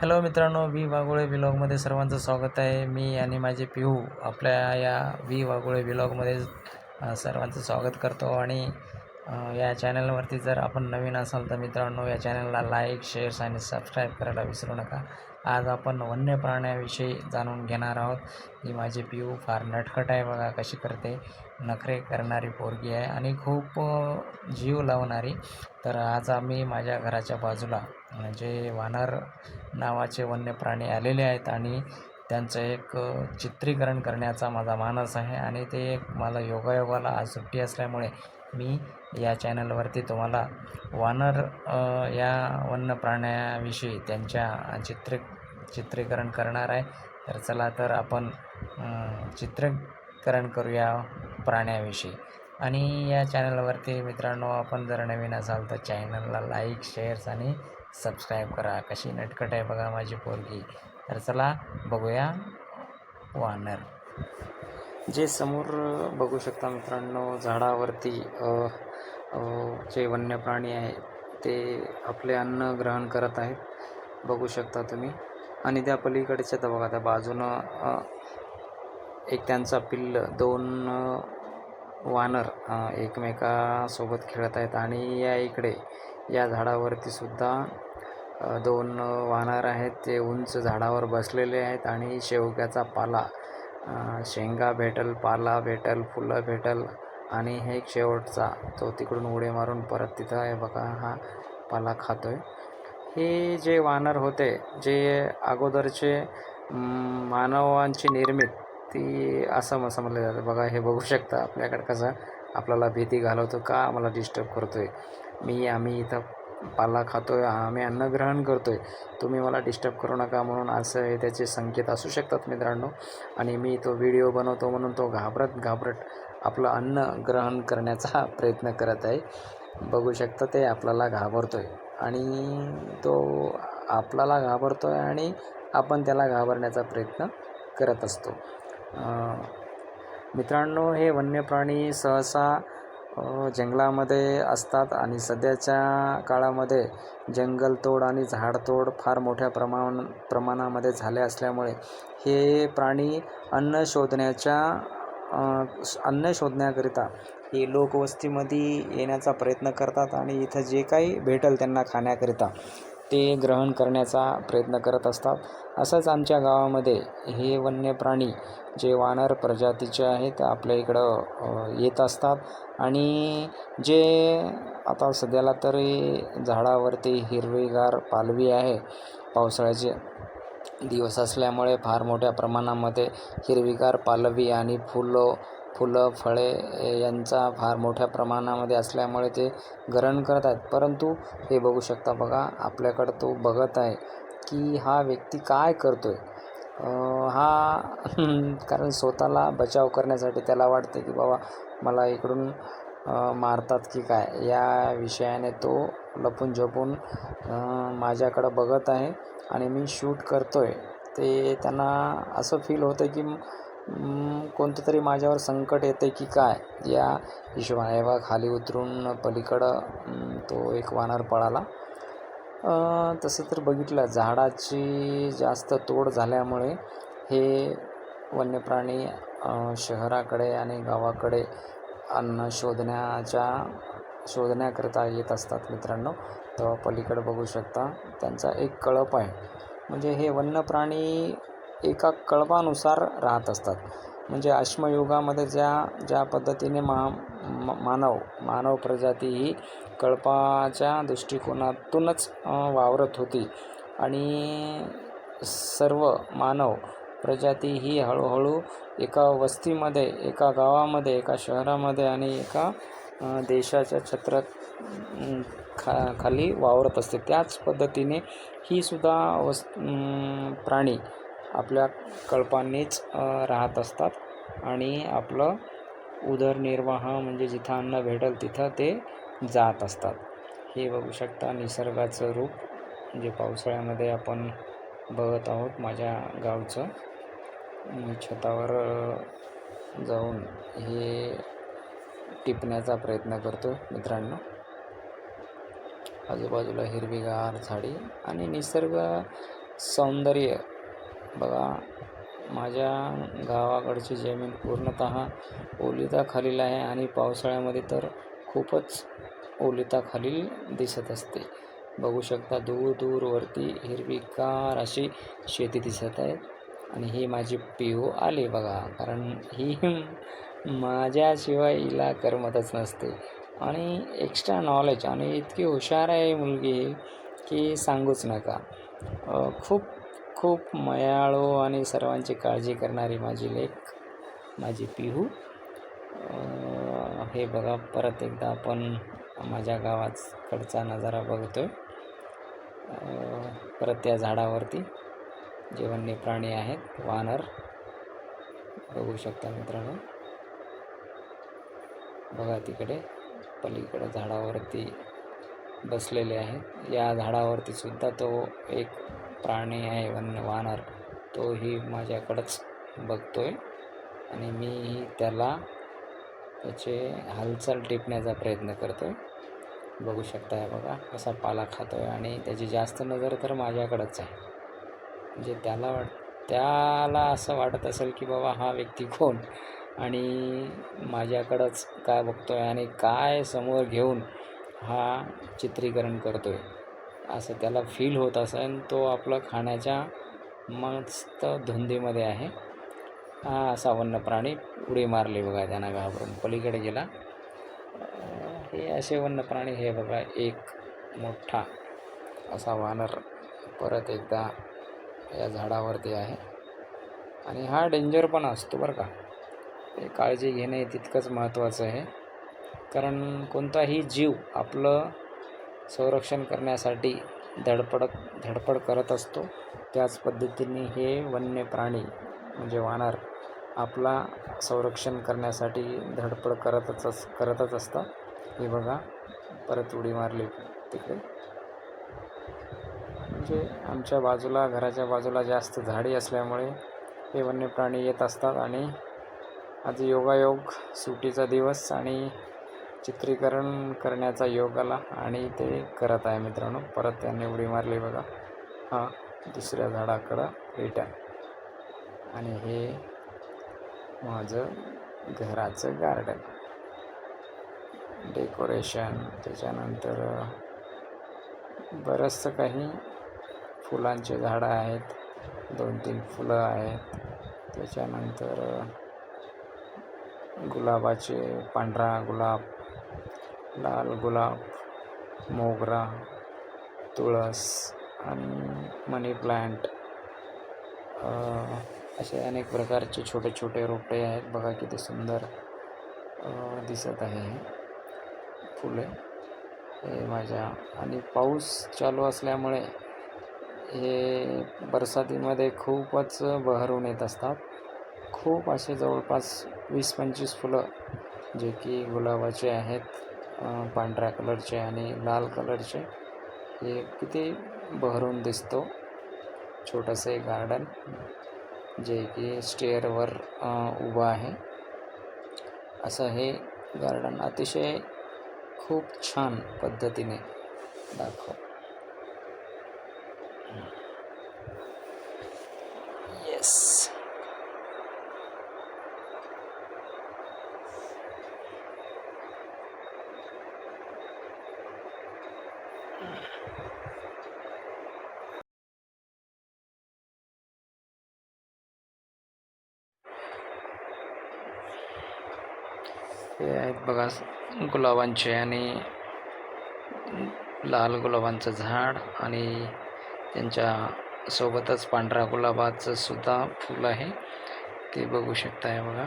Hello मित्रांनो V Waghole व्लॉगमध्ये सर्वांचं स्वागत आहे. मी आणि माझे पिहू आपल्या या व्ही वाघोळे व्लॉगमध्ये सर्वांचं स्वागत करतो. आणि या चॅनलवरती जर आपण नवीन असाल तर मित्रांनो या चॅनलला लाईक शेअर्स आणि सबस्क्राईब करायला विसरू नका. आज आपण वन्य प्राण्याविषयी जाणून घेणार आहोत. ही माझी पिऊ फार नटखट आहे बघा कशी करते. नखरे करणारी पोरगी आहे आणि खूप जीव लावणारी. तर आज आम्ही माझ्या घराच्या बाजूला म्हणजे वानर नावाचे वन्य प्राणी आलेले आहेत आणि त्यांचं एक चित्रीकरण करण्याचा माझा मानस आहे आणि ते एक मला योगायोगाला आज सुट्टी असल्यामुळे मी या चॅनलवरती तुम्हाला वानर या वन्य प्राण्याविषयी त्यांच्या चित्र चित्रीकरण करणार आहे. तर चला तर आपण चित्रीकरण करूया प्राण्याविषयी. आणि या चॅनलवरती मित्रांनो आपण जर नवीन असाल तर चॅनलला लाईक शेअर्स आणि सबस्क्राईब करा. कशी नटकट आहे बघा माझी पोरगी. तर चला बघूया वानर. जे समोर बघू शकता मित्रांनो झाडावरती जे वन्य प्राणी आहे ते आपले अन्न ग्रहण करत आहेत. बघू शकता तुम्ही. आणि त्या पलीकडच्या तर बघा त्या बाजूनं एक त्यांचा पिल्ल दोन वानर एकमेकासोबत खेळत आहेत. आणि या इकडे या झाडावरती सुद्धा दोन वानर आहेत. ते उंच झाडावर बसलेले आहेत आणि शेवग्याचा पाला शेंगा भेटल पाला भेटल फुलं भेटल आणि हे एक शेवटचा तो तिकडून उडी मारून परत तिथं आहे बघा हा पाला खातो आहे हे जे वानर होते जे अगोदरचे मानवांची निर्मित ती असं समजलं जातं. बघा हे बघू शकता आपल्याकडे कसं आपल्याला भीती घालवतो का आम्हाला डिस्टर्ब करतोय? मी आम्ही इथं पाला खातोय आम्ही अन्न ग्रहण करतोय. तुम्ही मला डिस्टर्ब करू नका म्हणून असं हे त्याचे संकेत असू शकतात मित्रांनो. आणि मी तो व्हिडिओ बनवतो म्हणून तो घाबरत घाबरत आपलं अन्न ग्रहण करण्याचा प्रयत्न करत आहे. बघू शकता ते आपल्याला घाबरतोय. आणि तो आपल्याला घाबरतो आहे आणि आपण त्याला घाबरण्याचा प्रयत्न करत असतो. मित्रांनो हे वन्य प्राणी सहसा जंगलामध्ये असतात आणि सध्याच्या काळामध्ये जंगलतोड आणि झाडतोड फार मोठ्या प्रमाण प्रमाणामध्ये झाले असल्यामुळे हे प्राणी अन्न शोधण्याच्या अन्न शोधण्याकरिता हे लोकवस्तीमध्ये येण्याचा प्रयत्न करतात आणि इथं जे काही भेटेल त्यांना खाण्याकरिता ते ग्रहण करण्याचा प्रयत्न करत असतात. असंच आमच्या गावामध्ये हे वन्य प्राणी जे वानर प्रजातीचे आहेत आपल्या इकडं येत असतात. आणि जे आता सध्याला तरी झाडावरती हिरवीगार पालवी आहे पावसाळ्याचे. दिवस असल्यामुळे फार मोठ्या प्रमाणामध्ये हिरवीगार पालवी आणि फुलं फुलं फळे यांचा फार मोठ्या प्रमाणामध्ये असल्यामुळे ते ग्रहण करत आहेत परंतु हे बघू शकता बघा आपल्याकडं तो बघत आहे की हा व्यक्ती काय करतो आहे हा कारण स्वतःला बचाव करण्यासाठी त्याला वाटते की बाबा मला इकडून मारतात की काय? या विषयाने तो लपून झपून माझ्याकडं बघत आहे. आणि मी शूट करतो आहे ते त्यांना असं फील होतं की कोणतं तरी माझ्यावर संकट येते की काय? या हिशोबाने. हे बघा खाली उतरून पलीकडं तो एक वानर पळाला. तसं तर बघितलं. झाडाची जास्त तोड झाल्यामुळे हे वन्य प्राणी शहराकडे आणि गावाकडे अन्न शोधण्याच्या शोधण्याकरिता येत असतात मित्रांनो. तेव्हा पलीकडे बघू शकता त्यांचा एक कळप आहे. म्हणजे हे वन्य प्राणी एका कळपानुसार राहत असतात. म्हणजे अश्मयुगामध्ये ज्या ज्या पद्धतीने मा मानव मानव प्रजाती ही कळपाच्या दृष्टिकोनातूनच वावरत होती. आणि सर्व मानव प्रजाती ही हळूहळू एका वस्तीमध्ये एका गावामध्ये एका शहरामध्ये आणि एका देशाच्या छत्रात खा खाली वावरत असते. त्याच पद्धतीने ही सुद्धा वस् प्राणी आपल्या कळपांनीच राहत असतात आणि आपलं उदरनिर्वाह म्हणजे जिथं अन्न भेटेल तिथं ते जात असतात. हे बघू शकता निसर्गाचं रूप जे पावसाळ्यामध्ये आपण बघत आहोत माझ्या गावचं. मी छतावर जाऊन हे टिपण्याचा प्रयत्न करतो मित्रांनो. आजूबाजूला हिरवीगार झाडी आणि निसर्ग सौंदर्य. बघा माझ्या गावाकडची जमीन पूर्णतः ओलिताखालील आहे आणि पावसाळ्यामध्ये तर खूपच ओलिताखालील दिसत असते. बघू शकता दूर दूरवरती हिरवीगार अशी शेती दिसत आहे आणि ही माझी पिऊ आली बघा कारण ही माझ्याशिवाय हिला करमतच नसते. आणि एक्स्ट्रा नॉलेज आणि इतकी हुशार आहे मुलगी की सांगूच नका. खूप खूप मयाळू आणि सर्वांची काळजी करणारी माझी लेख माझी पिहू. हे बघा परत एकदा आपण माझ्या गावाकडचा नजारा बघतो आहे परत त्या झाडावरती जे वन्य प्राणी आहेत वानर. बघू शकता मित्रांनो. बघा तिकडे. पलीकडं झाडावरती बसलेले आहेत. या झाडावरती सुद्धा तो एक प्राणी आहे वन्य वानर. तोही माझ्याकडंच बघतो आहे आणि मीही त्याला त्याचे हालचाल टिपण्याचा प्रयत्न करतो आहे बघू शकताय बघा कसा पाला खातो आहे आणि त्याची जास्त नजर तर माझ्याकडंच आहे. म्हणजे त्याला वाट त्याला असं वाटत असेल की बाबा हा व्यक्ती कोण? आणि माझ्याकडंच काय बघतो आहे आणि काय समोर घेऊन हा चित्रीकरण करतो आहे असं त्याला फील होत असेल तो आपलं खाण्याच्या मस्त धुंदीमध्ये आहे. हा असा वन्य प्राणी उडी मारली बघा त्यांना घाबरून पलीकडे गेला. हे असे वन्य प्राणी हे बघा एक मोठा असा वानर परत एकदा या झाडावरती आहे. आणि हा डेंजर पण असतो बरं का. ते काळजी घेणे तितकंच महत्त्वाचं आहे. कारण कोणताही जीव आपलं संरक्षण करण्यासाठी धडपडत धडपड करत असतो. त्याच पद्धतीने हे वन्य प्राणी म्हणजे वानर आपला संरक्षण करण्यासाठी धडपड करतच अस करतच असतात. हे बघा परत उडी मारली तिकडे. म्हणजे आमच्या बाजूला घराच्या बाजूला जास्त झाडी असल्यामुळे हे वन्य प्राणी येत असतात आणि आज योगायोग सुट्टीचा दिवस आणि चित्रीकरण करण्याचा योग आला आणि ते करत आहे मित्रांनो. परत त्यांनी उडी मारली बघा. हा दुसऱ्या झाडाकडं रिटर्न आणि हे माझं घराचं गार्डन डेकोरेशन त्याच्यानंतर बरंचसं काही फुलांचे झाडं आहेत. दोन तीन फुलं आहेत. त्याच्यानंतर गुलाबाचे पांढरा गुलाब लाल गुलाब मोगरा तुळस आणि मनी प्लांट. असे अनेक प्रकारचे छोटे छोटे रोपटे आहेत. बघा किती सुंदर दिसत आहे हे. फुले. हे माझ्या आणि पाऊस चालू असल्यामुळे हे बरसातीमध्ये खूपच बहरून येत असतात. खूप असे जवळपास वीस पंचवीस फुलं जे की गुलाबाचे आहेत पांढऱ्या कलरचे आणि लाल कलरचे. हे किती बहरून दिसतो. छोटंसं एक गार्डन जे की स्टेअरवर उभं आहे. असं हे गार्डन अतिशय खूप छान पद्धतीने दाखव हे आहेत बघा गुलाबांचे आणि लाल गुलाबांचं झाड आणि त्यांच्या सोबतच पांढऱ्या गुलाबाचं सुद्धा फुल आहे. ते बघू शकताय बघा.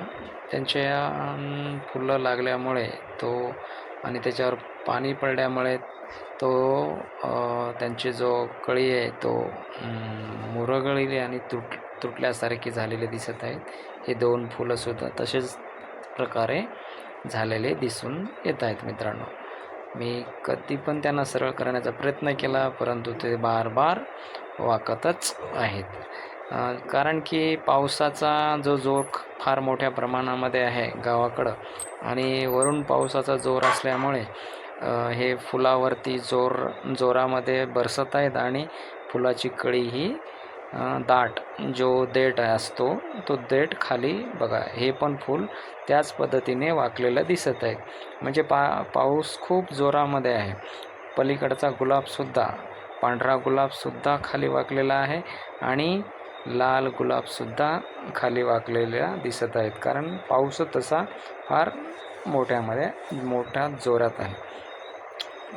त्यांच्या फुलं लागल्यामुळे तो आणि त्याच्यावर पाणी पडल्यामुळे तो त्यांची जो कळी आहे तो मुरगळीले मुरगळलेली आणि तुट तुटल्यासारखी झालेली दिसत आहेत. हे दोन फुलंसुद्धा तसेच प्रकारे झालेले दिसून येत आहेत मित्रांनो. मी कधी पण त्यांना सरळ करण्याचा प्रयत्न केला परंतु ते बार बार वाकतच आहेत. कारण की पावसाचा जो जोर फार मोठ्या प्रमाणामध्ये आहे गावाकडं आणि वरून पावसाचा जोर असल्यामुळे हे फुलावरती जोर जोरामध्ये बरसत आहेत आणि फुलाची कळी ही दाट जो देठ असतो तो देठ खाली बघा हे पण फूल त्याच पद्धतीने वाकलेलं दिसत आहे. म्हणजे पा पाऊस खूप जोरामध्ये आहे. पलीकडचा गुलाबसुद्धा पांढरा गुलाबसुद्धा खाली वाकलेला आहे आणि लाल गुलाबसुद्धा खाली वाकलेल्या दिसत आहेत. कारण पाऊस तसा फार मोठ्यामध्ये मोठ्या जोरात आहे.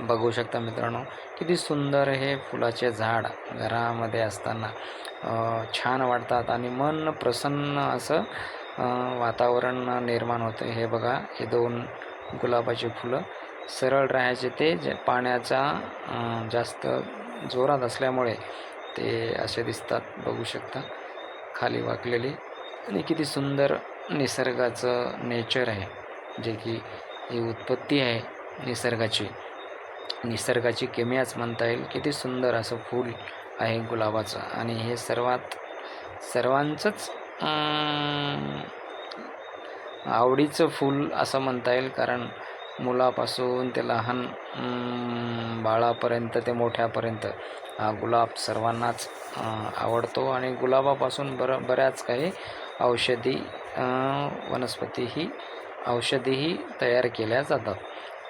बघू शकता मित्रांनो किती सुंदर हे फुलाचे झाड घरामध्ये असताना छान वाटतात आणि मन प्रसन्न असं वातावरण निर्माण होतं. हे बघा हे दोन गुलाबाची फुलं. सरळ राहायचे ते जे पाण्याचा जास्त जोरात असल्यामुळे ते असे दिसतात. बघू शकता खाली वाकलेली. आणि किती सुंदर निसर्गाचं नेचर आहे. जे की ही उत्पत्ती आहे निसर्गाची. निसर्गाची किमयाच म्हणता येईल. किती सुंदर असं फूल आहे गुलाबाचं. आणि हे सर्वात सर्वांचंच आवडीचं फूल असं म्हणता येईल. कारण मुलापासून ते लहान बाळापर्यंत ते मोठ्यापर्यंत हा गुलाब सर्वांनाच आवडतो. आणि गुलाबापासून बर बऱ्याच काही औषधी वनस्पतीही औषधीही तयार केल्या जातात.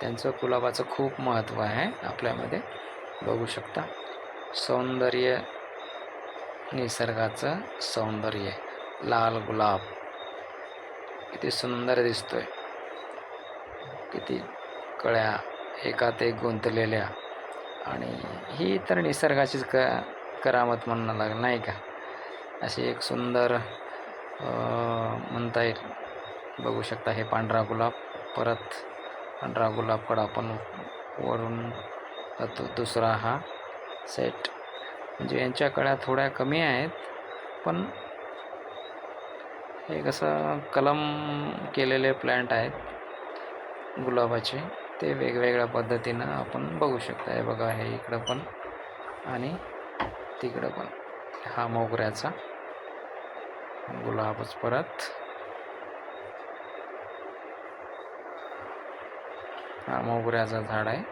त्यांचं गुलाबाचं खूप महत्त्व आहे आपल्यामध्ये. बघू शकता. सौंदर्य निसर्गाचं सौंदर्य. लाल गुलाब. किती सुंदर दिसतोय. किती कळ्या एकात एक गुंतलेल्या. आणि ही तर निसर्गाचीच क करामत म्हणणं लागेल नाही का? अशी एक सुंदर म्हणता येईल. बघू शकता हे पांढरा गुलाब. परत पांढरा गुलाबकडं आपण वरून जातो. दुसरा हा सेट म्हणजे यांच्या कळ्या थोड्या कमी आहेत पण हे कसं कलम केलेले प्लॅन्ट आहेत गुलाबाचे ते वेगवेगळ्या पद्धतीनं आपण बघू शकता. हे बघा हे इकडं पण आणि तिकडं पण. हा मोगऱ्याचा गुलाबच परत. हा मोगऱ्याचं झाड आहे.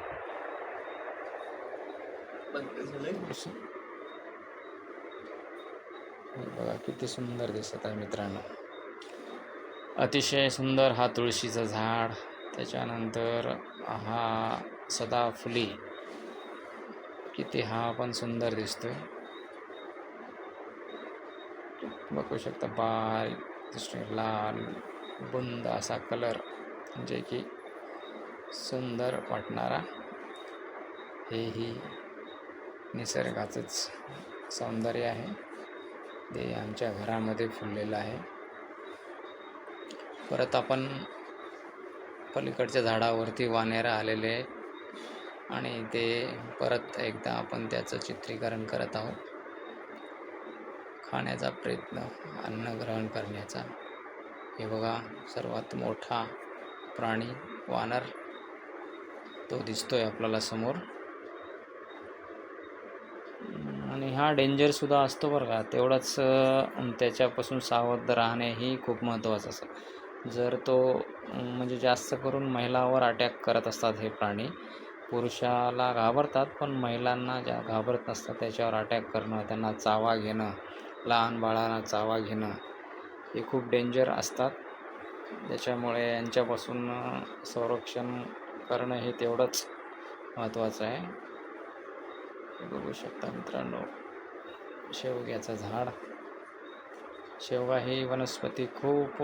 बघा किती सुंदर दिसत आहे मित्रांनो. अतिशय सुंदर हा तुळशीचं झाड. त्याच्यानंतर हा सदाफुली. किती हा पण सुंदर दिसतोय. बघू शकता बारीक दिसतोय लाल बुंद असा कलर जे म्हणजे की सुंदर वाटणारा हेही निसर्गाचंच सौंदर्य आहे. ते आमच्या घरामध्ये फुललेलं आहे. परत आपण पलीकडच्या झाडावरती वानेरा आलेले आणि ते परत एकदा आपण त्याचं चित्रीकरण करत आहोत. खाण्याचा प्रयत्न अन्न ग्रहण करण्याचा. हे बघा सर्वात मोठा प्राणी वानर. तो दिसतोय आपल्याला समोर. आणि हा डेंजरसुद्धा असतो बरं का. तेवढंच त्याच्यापासून सावध राहणे ही खूप महत्त्वाचं असतं. जर तो म्हणजे जास्त करून महिलावर अटॅक करत असतात हे प्राणी पुरुषाला घाबरतात पण महिलांना ज्या घाबरत नसतात त्याच्यावर अटॅक करणं त्यांना चावा घेणं लहान बाळांना चावा घेणं हे खूप डेंजर असतात. त्याच्यामुळे यांच्यापासून संरक्षण करणं हे तेवढंच महत्त्वाचं आहे. बघू शकता मित्रांनो शेवग्याचं झाड. शेवगा ही वनस्पती खूप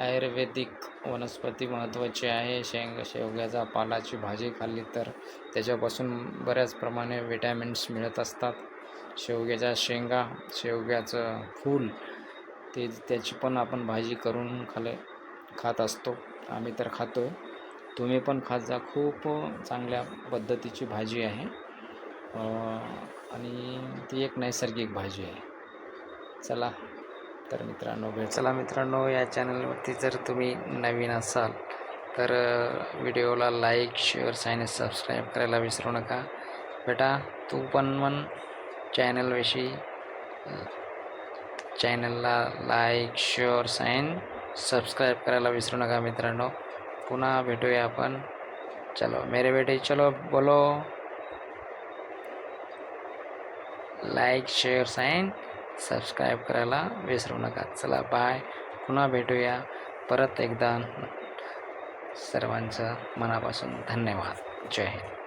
आयुर्वेदिक वनस्पती महत्त्वाची आहे. शेंग शेवग्याचा पालाची भाजी खाल्ली तर त्याच्यापासून बऱ्याच प्रमाणे विटॅमिन्स मिळत असतात. शेवग्याच्या शेंगा शेवग्याचं फूल ते त्याची पण आपण भाजी करून खाले खात असतो. आम्ही तर खातो तुम्ही पण खात जा. खूप चांगल्या पद्धतीची भाजी आहे. आणि ती एक नैसर्गिक भाजी आहे. चला तर मित्रांनो भेट चला मित्रांनो या चॅनलवरती जर तुम्ही नवीन असाल तर व्हिडिओला लाईक शेअर आणि सबस्क्राईब करायला विसरू नका. बेटा तू पण मन चॅनलविषयी. चॅनलला लाईक शेअर साईन सबस्क्राईब करायला विसरू नका मित्रांनो. पुन्हा भेटूया आपण. चलो मेरे बेटे चलो बोलो. लाईक शेअर्स अँड सबस्क्राईब करायला विसरू नका. चला बाय पुन्हा भेटूया. परत एकदा सर्वांचं मनापासून धन्यवाद. जय हिंद.